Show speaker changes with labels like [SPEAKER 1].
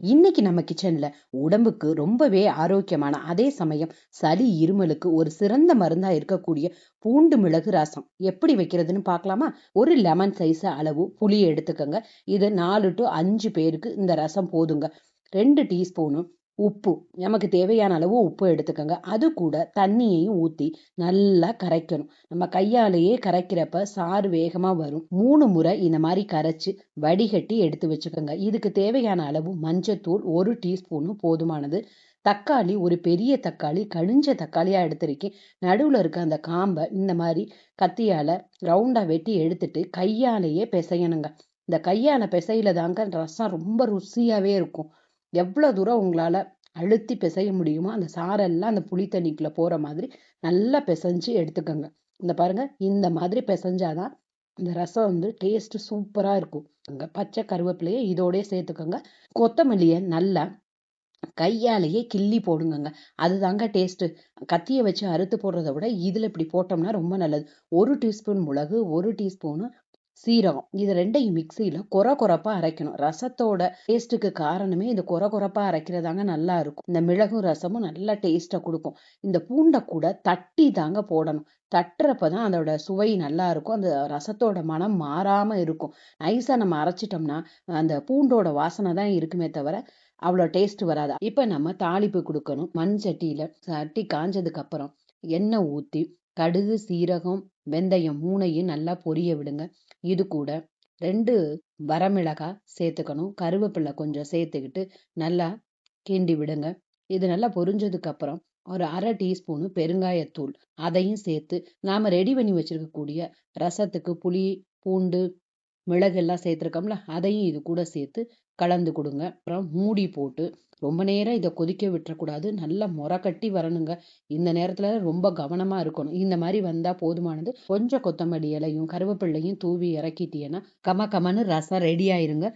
[SPEAKER 1] இன்னைக்கு நம்ம கிச்சன்ல உடம்புக்கு ரொம்பவே ஆரோக்கியமான அதே சமயம் சளி இருமலுக்கு ஒரு சிறந்த மருந்தா இருக்கக்கூடிய பூண்டு மிளகு ரசம். எப்படி வைக்கிறதுன்னு பார்க்கலாமா? ஒரு லெமன் சைஸ் அளவு புளி எடுத்துக்கோங்க. இது நாலு டு அஞ்சு பேருக்கு இந்த ரசம் போதுங்க. ரெண்டு டீஸ்பூனும் உப்பு. நமக்கு தேவையான அளவு உப்பு எடுத்துக்கோங்க. அது கூட தண்ணியையும் ஊற்றி நல்லா கரைக்கணும். நம்ம கையாலேயே கரைக்கிறப்ப சாறு வேகமாக வரும். மூணு முறை இந்த மாதிரி கரைச்சி வடிகட்டி எடுத்து வச்சுக்கோங்க. இதுக்கு தேவையான அளவு மஞ்சத்தூள் ஒரு டீஸ்பூனும் போதுமானது. தக்காளி ஒரு பெரிய தக்காளி கழிஞ்ச தக்காளியாக எடுத்திருக்கேன். நடுவில் இருக்க அந்த காம்பை இந்த மாதிரி கத்தியால் ரவுண்டாக வெட்டி எடுத்துட்டு கையாலேயே பிசையணுங்க. இந்த கையால் பிசையில தாங்க ரசம் ரொம்ப ருசியாகவே இருக்கும். எவ்வளோ தூரம் உங்களால் அழுத்தி பிசைய முடியுமோ அந்த சாரெல்லாம் அந்த புளி தண்ணிக்குள்ளே போகிற மாதிரி நல்லா பிசைஞ்சு எடுத்துக்கோங்க. இந்த பாருங்க இந்த மாதிரி பிசைஞ்சாதான் இந்த ரசம் வந்து டேஸ்ட் சூப்பராக இருக்கும். அங்கே பச்சை கருவேப்பிலையை இதோடய சேர்த்துக்கோங்க. கொத்தமல்லியை நல்லா கையாலேயே கிள்ளி போடுங்கங்க. அதுதாங்க டேஸ்ட்டு கத்தியை வச்சு அறுத்து போடுறத விட இதில் இப்படி போட்டோம்னா ரொம்ப நல்லது. ஒரு டீஸ்பூன் மிளகு ஒரு டீஸ்பூனு சீரகம். இது ரெண்டையும் மிக்சியில கொர குறப்பா அரைக்கணும். ரசத்தோட டேஸ்ட்டுக்கு காரணமே இந்த கொர கொரப்பா அரைக்கிறதாங்க நல்லா இருக்கும். இந்த மிளகும் ரசமும் நல்லா டேஸ்ட்டை கொடுக்கும். இந்த பூண்டை கூட தட்டி தாங்க போடணும். தட்டுறப்ப தான் அதோட சுவை நல்லா இருக்கும். அந்த ரசத்தோட மனம் மாறாமல் இருக்கும். நைஸாக நம்ம அரைச்சிட்டோம்னா அந்த பூண்டோட வாசனை தான் இருக்குமே தவிர அவ்வளோ டேஸ்ட் வராது. இப்போ நம்ம தாளிப்பு கொடுக்கணும். மண் சட்டியில் சட்டி காஞ்சதுக்கு அப்புறம் எண்ணெய் ஊற்றி கடுகு சீரகம் வெந்தயம் மூணையும் நல்லா பொரிய விடுங்க. இது கூட ரெண்டு வரமிளகாய் சேர்த்துக்கணும். கருவேப்பிலை கொஞ்சம் சேர்த்துக்கிட்டு நல்லா கிண்டி விடுங்க. இது நல்லா பொரிஞ்சதுக்கு அப்புறம் ஒரு அரை டீஸ்பூனு பெருங்காயத்தூள் அதையும் சேர்த்து நாம் ரெடி பண்ணி வச்சிருக்கக்கூடிய ரசத்துக்கு புளி பூண்டு மிளகு எல்லாம் சேர்த்துருக்கோம்ல அதையும் இது கூட சேர்த்து கலந்து கொடுங்க. அப்புறம் மூடி போட்டு ரொம்ப நேரம் இதை கொதிக்க விட்டுறக்கூடாது. நல்லா முறை கட்டி வரணுங்க. இந்த நேரத்தில் ரொம்ப கவனமாக இருக்கணும். இந்த மாதிரி வந்தால் போதுமானது. கொஞ்சம் கொத்தமல்லி இலையும் கருவேப்பிள்ளையும் தூவி இறக்கிட்டீங்கன்னா கம கமன்னு ரசம் ரெடி ஆயிருங்க.